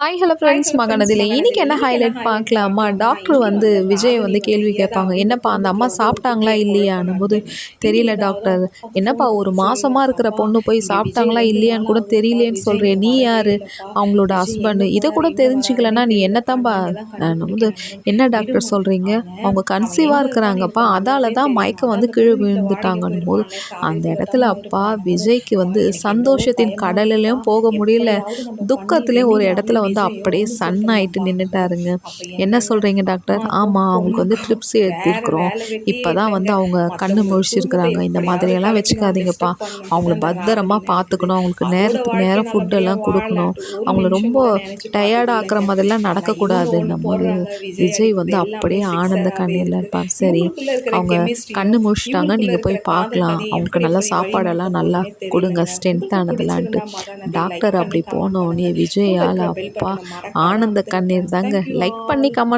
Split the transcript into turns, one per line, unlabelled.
Hi hello friends மகனதில் இன்னைக்கு என்ன highlight பார்க்கலாமா? டாக்டர் வந்து விஜய் வந்து கேள்வி கேட்பாங்க. என்னப்பா அந்த அம்மா சாப்பிட்டாங்களா இல்லையான்னும் போது தெரியல டாக்டர் என்னப்பா ஒரு மாசமாக இருக்கிற பொண்ணு போய் சாப்பிட்டாங்களா இல்லையான்னு கூட தெரியலேன்னு சொல்கிறேன் நீ யார்? அவங்களோட ஹஸ்பண்டு இதை கூட தெரிஞ்சுக்கலன்னா நீ என்னத்தான்பா போது என்ன டாக்டர் சொல்கிறீங்க அவங்க கன்சீவாக இருக்கிறாங்கப்பா. அதால தான் மயக்கம் வந்து கீழே விழுந்துட்டாங்கன்னும் போது அந்த இடத்துல அப்பா விஜய்க்கு வந்து சந்தோஷத்தின் கடலிலையும் போக முடியல. துக்கத்துலேயும் ஒரு இடத்துல வந்து அப்படியே சன் ஆகிட்டு நின்றுட்டாருங்க என்ன சொல்கிறீங்க டாக்டர் ஆமாம் அவங்களுக்கு வந்து ட்ரிப்ஸ் எடுத்திருக்கிறோம். இப்போ தான் வந்து அவங்க கண்ணு முழிச்சிருக்கிறாங்க. இந்த மாதிரியெல்லாம் வச்சுக்காதீங்கப்பா. அவங்கள பத்திரமா பார்த்துக்கணும். அவங்களுக்கு நேரத்துக்கு நேரம் ஃபுட்டெல்லாம் கொடுக்கணும். அவங்கள ரொம்ப டயர்ட் ஆக்குற மாதிரிலாம் நடக்கக்கூடாதுன்னும் போது விஜய் வந்து அப்படியே ஆனந்த கண்ணீரில் இருப்பார். சரி அவங்க கண்ணு முழிச்சிட்டாங்க நீங்கள் போய் பார்க்கலாம். அவங்களுக்கு நல்லா சாப்பாடெல்லாம் நல்லா கொடுங்க. ஸ்ட்ரென்த் ஆனதுலான்ட்டு டாக்டர் அப்படி போனோடனே விஜயால் ஆனந்த கண்ணீர் தாங்க. லைக் பண்ணி கமெண்ட்